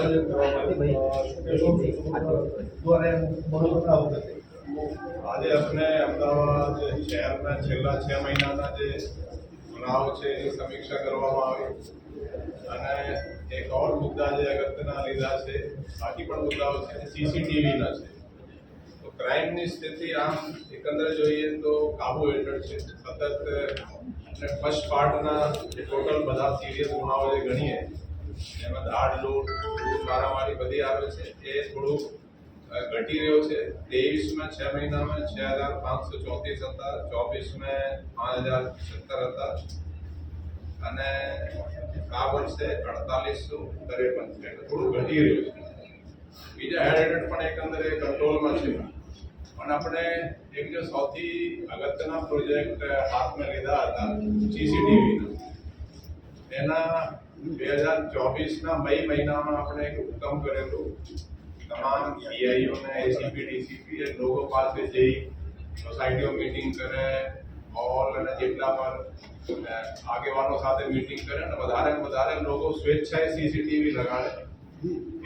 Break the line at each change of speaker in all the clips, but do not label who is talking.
આજે આપણે અમદાવાદ શહેરના છેલ્લા છ મહિનાના જે ગુનાઓ છે એની સમીક્ષા કરવામાં આવી. અને એક ઓર મુદ્દા જે અગત્યના લીધા છે, બાકી પણ મુદ્દાઓ છે સીસીટીવીના છે. તો ક્રાઇમની સ્થિતિ આમ એકંદરે જોઈએ તો કાબુ હેઠળ છે. સતત ફર્સ્ટ પાર્ટના જે ટોટલ બધા સિરિયસ ગુનાઓ જે ગણીએ એમાં દાળ, લોટ મારામારી બધી આવે છે. એ થોડું ઘટી રહ્યો છે. ત્રેવીસમાં છ મહિનામાં છ હજાર પાંચસો ચોત્રીસ હતા. ચોવીસમાં પાંચ હજાર સત્તર હતા. અને આ વર્ષે અડતાલીસો ત્રેપન થોડું ઘટી રહ્યું છે. બીજા હેડ હેડ પણ એકંદરે કંટ્રોલમાં છે. પણ આપણે એક જે સૌથી અગત્યના પ્રોજેક્ટ હાથમાં લીધા હતા સીસીટીવીના એના બે હજાર ચોવીસના મે મહિનામાં આપણે એક હુકમ કરેલું. તમામ પીઆઈઓને એસીપી ડીસીપી એ લોકો પાસે જઈ સોસાયટીઓ મીટિંગ કરે હોલ અને જેટલા પણ આગેવાનો સાથે મીટિંગ કરે અને વધારે વધારે લોકો સ્વેચ્છાએ સીસીટીવી લગાડે.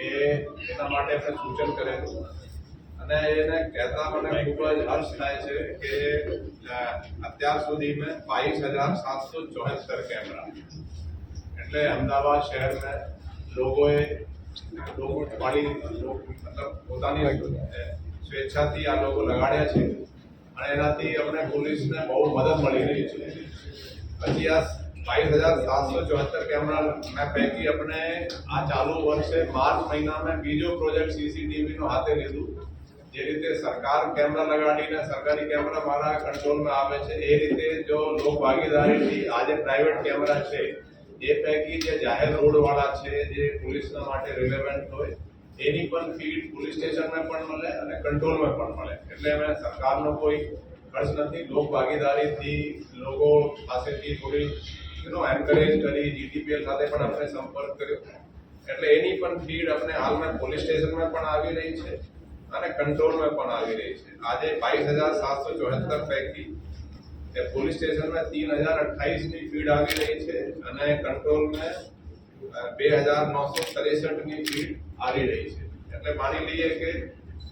એ એના માટે આપણે સૂચન કરેલું. અને એને કહેતા મને ખૂબ જ હર્ષ થાય છે કે અત્યાર અત્યાર સુધીમાં બાવીસ હજાર સાતસો ચોહત્તર કેમેરા. એટલે અમદાવાદ શહેરમાં લોકોએ, લોકો પાડી મતલબ પોતાની સ્વેચ્છાથી આ લોકો લગાડ્યા છે. અને એનાથી અમને પોલીસને બહુ મદદ મળી રહી છે. પછી આ બાવીસ હજાર સાતસો ચોહત્તર કેમેરા પૈકી આપણે આ ચાલુ વર્ષે માર્ચ મહિનામાં બીજો પ્રોજેક્ટ સીસીટીવીનો હાથે લીધું. જે રીતે સરકાર કેમેરા લગાડીને સરકારી કેમેરા મારા કંટ્રોલમાં આવે છે, એ રીતે જો લોક ભાગીદારીથી આજે પ્રાઇવેટ કેમેરા છે એ પૈકી જે જાહેર રોડ વાળા છે, જે પોલીસના માટે રિલેવન્ટ હોય, એની પણ ફીડ પોલીસ સ્ટેશનમાં પણ મળે અને કંટ્રોલમાં પણ મળે. એટલે અમે સરકારનો કોઈ ખર્ચ નથી. લોક ભાગીદારીથી લોકો પાસેથી થોડી એનો એન્કરેજ કરી જીટીપીએલ સાથે પણ આપણે સંપર્ક કર્યો. એટલે એની પણ ફીડ આપણે હાલમાં પોલીસ સ્ટેશનમાં પણ આવી રહી છે અને કંટ્રોલમાં પણ આવી રહી છે. આજે બાવીસ હજાર સાતસો ચોહત્તર પૈકી એ પોલીસ સ્ટેશનમાં તીન હજાર અઠ્ઠાવીસની ફીડ આવી રહી છે અને કંટ્રોલને બે હજાર નવસો ત્રેસઠની ફીડ આવી રહી છે. એટલે માની લઈએ કે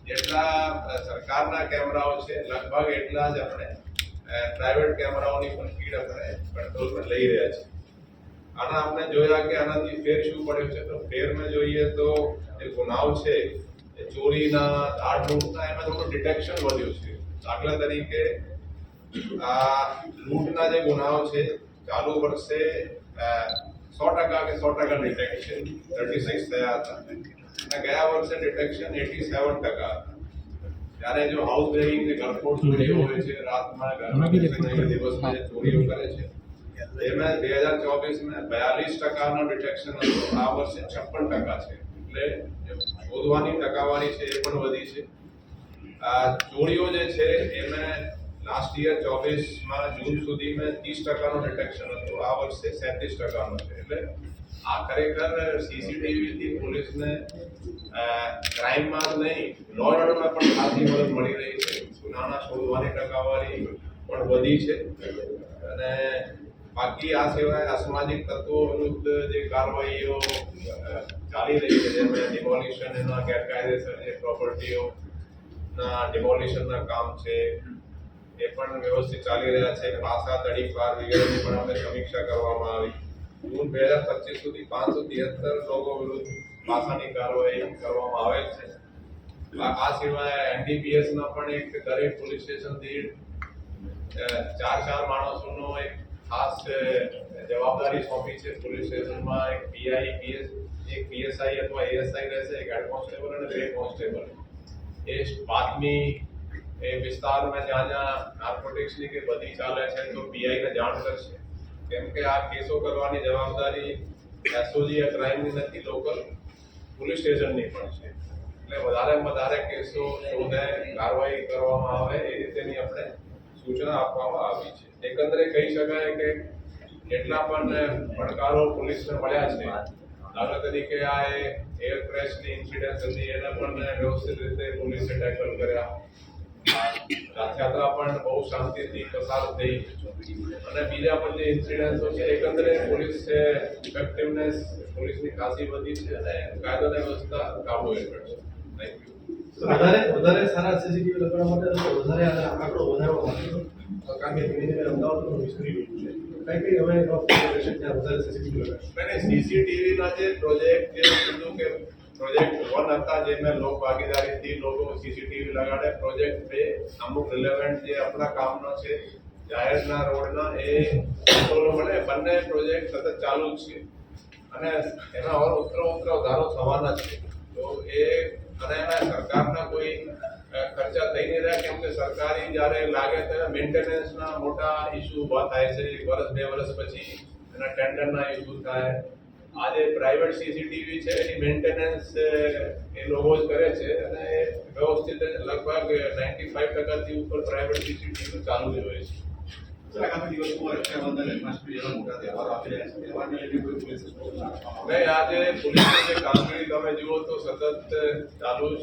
જેટલા સરકારના કેમેરાઓ છે, લગભગ એટલા જ આપણે પ્રાઇવેટ કેમેરાઓની પણ ફીડ આપણે કંટ્રોલમાં લઈ રહ્યા છીએ. આના આપણે જોયા કે આનાથી ફેર શું પડ્યો છે? તો ફેરમાં જોઈએ તો જે ગુનાઓ છે, એ ચોરીના લૂંટના એમાં થોડું ડિટેક્શન વધ્યું છે. દાખલા તરીકે આ લૂંટના જે ગુનાઓ છે ચાલુ વર્ષે સો ટકા કે સો ટકા ડિટેક્શન થર્ટી સિક્સ થયા હતા. અને ગયા વર્ષે ડિટેક્શન એટી સેવન ટકા હતા. ત્યારે જો હાઉસ બ્રેકિંગ કે ઘરફોડ ચોરીઓ હોય છે રાતમાં ઘરમાં બેસીને દિવસમાં જે ચોરીઓ કરે છે. એમાં બે હજાર ચોવીસમાં બયાલીસ ટકાનો ડિટેક્શન હતું. આ વર્ષે છપ્પન ટકા છે. એટલે જે શોધવાની ટકાવારી છે એ પણ વધી છે. આ ચોરીઓ જે છે એમાં લાસ્ટ યર ચોવીસમાં જૂન સુધીમાં ત્રીસ ટકાનું ડિટેક્શન હતું. આ વર્ષે સેત્રીસ ટકાનું છે. એટલે આ ખરેખર સીસીટીવીથી પોલીસને ક્રાઇમમાં નહીં લો એન્ડ ઓર્ડરમાં પણ ખાસી મદદ મળી રહી છે. ગુનાના શોધવાની ટકાવારી પણ વધી છે. અને બાકી આ સિવાય અસામાજિક તત્વો વિરુદ્ધ જે કાર્યવાહીઓ ચાલી રહી છે, જેમાં ડિમોલિશન એના ગેરકાયદેસર જે પ્રોપર્ટીઓ ના ડિમોલિશનના કામ છે એ પણ વ્યવસ્થિત ચાલી રહ્યા છે. પાસા તડીપાર વગેરેની પણ અમે સમીક્ષા કરવામાં આવી. જૂન બે હજાર પચીસ સુધી પાંચસો તિહત્તર લોકો વિરુદ્ધ પાસાની કાર્યવાહી કરવામાં આવેલ છે. આ સિવાય એનડીપીએસ ના પણ એક દરેક પોલીસ સ્ટેશન દીઠ ચાર ચાર માણસોનો એક ખાસ જવાબદારી સોંપી છે. પોલીસ સ્ટેશનમાં એક પીઆઈ, પીએસ, એક પીએસઆઈ અથવા એએસઆઈ રહેશે, એક હેડ કોન્સ્ટેબલ અને બે કોન્સ્ટેબલ. એ બાતમી એ વિસ્તારમાં જ્યાં જ્યાં નાર્કોટિક્સની કે બધી ચાલે છે, તો પીઆઈને જાણ કરશે. કેમ કે આ કેસો કરવાની જવાબદારી એસઓજી ક્રાઇમની નથી લોકલ પોલીસ સ્ટેશનની પણ છે. એટલે વધારે વધારે કેસો શોધે, કાર્યવાહી કરવામાં આવે, એ રીતેની આપણે સૂચના આપવામાં આવી છે. એકંદરે કહી શકાય કે જેટલા પણ પડકારો પોલીસને મળ્યા છે, દાખલા તરીકે આ એર ક્રેશની ઇન્સિડન્ટ હતી, એને પણ વ્યવસ્થિત રીતે પોલીસે ટેકલ કર્યા. યાત્રા પણ બહુ શાંતિથી પસાર થઈ અને બીજા પણ જે ઇન્સિડન્ટો છે એકંદરે પોલીસ છે ઇફેક્ટિવનેસ પોલીસની ખાસી વધી છે અને કાયદો અને વ્યવસ્થા કાબુ હેઠળ છે. થેન્ક યુ
વધારે વધારે સારા સીસીટીવી લગાડવા માટે વધારે આંકડો વધારવા માટે કારણ કે ધીમે ધીમે અમદાવાદનું વિસ્તરી રહ્યું છે. કઈ કઈ હવે
સીસીટીવીના જે પ્રોજેક્ટ જે કે પ્રોજેક્ટ વન હતા જેમાં લોક ભાગીદારીથી લોકો સીસીટીવી લગાડે. પ્રોજેક્ટ બે, અમુક રિલેવન્ટ જે આપણા કામનો છે, જાહેરના રોડના, એ મળે. બંને પ્રોજેક્ટ સતત ચાલુ જ છે. અને એના ઓર ઉતરો ઉતરો વધારો થવાના છે. તો એ અને એમાં સરકારના કોઈ ખર્ચા થઈ નહીં રહ્યા, કેમ કે સરકારી જ્યારે લાગે ત્યારે મેન્ટેનન્સના મોટા ઇસ્યુ ઊભા થાય છે. વર્ષ બે વર્ષ પછી એના ટેન્ડરના ઇસ્યુ થાય. આજે પ્રાઇવેટ સીસીટીવી છે એની મેન્ટેનન્સ એ લોકો જ કરે છે અને એ વ્યવસ્થિત લગભગ નાઇન્ટી ફાઇવ ટકાથી ઉપર પ્રાઇવેટ સીસીટીવી ચાલુ જ હોય છે.
આગામી દિવસોમાં રક્ષાબંધન જન્માષ્ટમી જેવા મોટા તહેવારો આવી રહ્યા છે. તહેવારને લઈને કોઈ પોલીસ
નહીં આજે પોલીસની જે કામગીરી તમે જુઓ તો સતત ચાલુ જ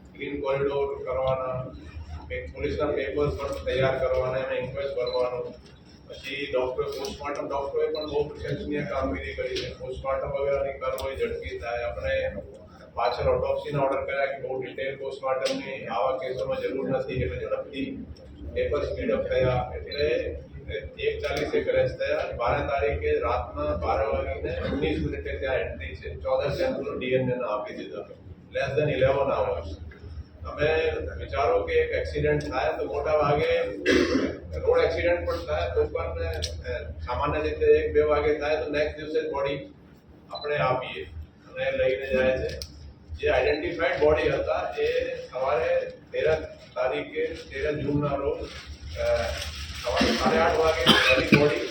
ગ્રીન કોરિડોર કરવાના એક પોલીસના પેપર્સ પણ તૈયાર કરવાના એમાં ઇન્ક્વેસ્ટ કરવાનું પછી ડોક્ટર પોસ્ટમોર્ટમ ડોક્ટરોએ પણ બહુ પ્રશંસનીય કામગીરી કરી છે. પોસ્ટમોર્ટમ વગેરેની કાર્યવાહી ઝડપી થાય. આપણે પાછળ ઓટોપ્સીના ઓર્ડર કર્યા કે બહુ ડિટેલ પોસ્ટમોર્ટમની આવા કેસોમાં જરૂર નથી, એટલે ઝડપથી પેપર સ્પીડઅપ થયા. એટલે એક ચાલીસે ક્રેશ થયા. બાર તારીખે રાતના બાર વાગીને ઓગણીસ મિનિટે ત્યાં એન્ટ્રી છે. ચૌદ સેમ્પલ ડીએનએ ના આપી દીધા. લેસ દેન ઇલેવન અવર્સ તમે વિચારો કે એક એક્સિડન્ટ થાય તો મોટા ભાગે રોડ એક્સિડન્ટ પણ થાય, તો પણ સામાન્ય રીતે એક બે વાગે થાય તો નેક્સ્ટ દિવસે બોડી આપણે આપીએ અને લઈને જાય છે. જે આઈડેન્ટિફાઈડ બોડી હતા એ સવારે તેર તારીખે તેર જૂનના રોજ સવારે સાડા આઠ વાગે બોડી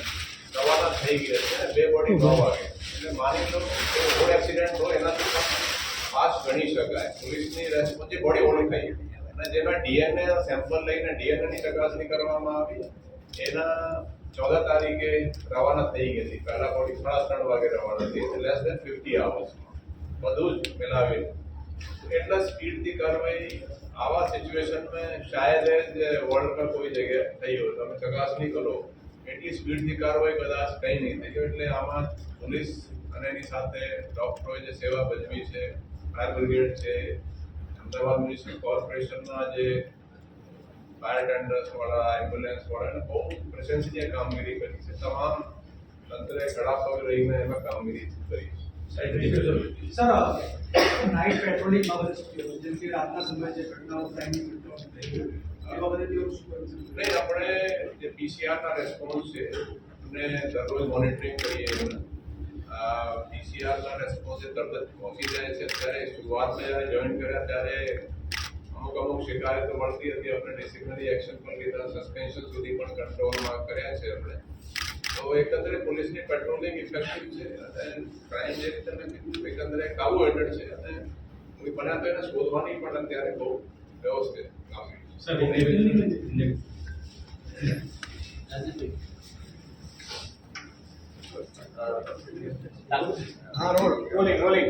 રવાના થઈ ગઈ છે બે બોડી નવ વાગે. એટલે માની લો રોડ એક્સિડન્ટ હોય, એનાથી પણ ગણી શકાય. પોલીસની રેસ્પોન્સ બોડી ઓળખાઈ અને જેમાં ડીએનએ સેમ્પલ લઈને ડીએનએની ચકાસણી કરવામાં આવી, એના ચૌદ તારીખે રવાના થઈ ગઈ હતી. પહેલા બોડી સાડા ત્રણ વાગે રવાના થઈ લેસ દેન ફિફ્ટી અવર્સ બધું જ મિલાવી એટલા સ્પીડથી કાર્યવાહી આવા સિચ્યુએશનમાં શાયદ જ વર્લ્ડમાં કોઈ જગ્યાએ થઈ હોય. તમે ચકાસણી કરો. એટલી સ્પીડથી કાર્યવાહી કદાચ કંઈ નહીં થઈ એટલે આમાં પોલીસ અને એની સાથે ડોક્ટરોએ જે સેવા ભજવી છે ફાયર બ્રિગેડ છે અમદાવાદ મ્યુનિસિપલ કોર્પોરેશનના જે ફાયર ટેન્ડર્સવાળા એમ્બ્યુલન્સવાળા એમ્બ્યુલન્સ વાળાને બહુ પ્રશંસનીય કામગીરી કરી છે. તમામ તંત્રે કડા પગ રહીને એમાં કામગીરી કરી છે.
સર નાઇટ પેટ્રોલિંગ બાબતે જેમ કે રાતના સમયે જે ઘટનાઓ થાય એની ઘટનાઓ
નહીં આપણે જે પીસીઆરના રેસ્પોન્સ છે અને દરરોજ મોનિટરિંગ કરીએ. પીસીઆરના રેસ્પોન્સ તરત જ પહોંચી જાય છે ત્યારે શરૂઆતમાં જ્યારે જોઈન કર્યા ત્યારે અમુક અમુક શિકાયતો મળતી હતી આપણે ડિસિપ્લિનરી એક્શન પણ લીધા સસ્પેન્શન સુધી પણ કંટ્રોલમાં કર્યા છે આપણે તો એકંદરે પોલીસની પેટ્રોલિંગ ઇફેક્ટિવ છે અને ક્રાઇમ જે રીતે મેં કીધું એકંદરે કાબુ હેઠળ છે અને કોઈ બન્યા તો એને શોધવાની પણ અત્યારે બહુ વ્યવસ્થિત કામગીરી
હા રોડ રોલિંગ રોલિંગ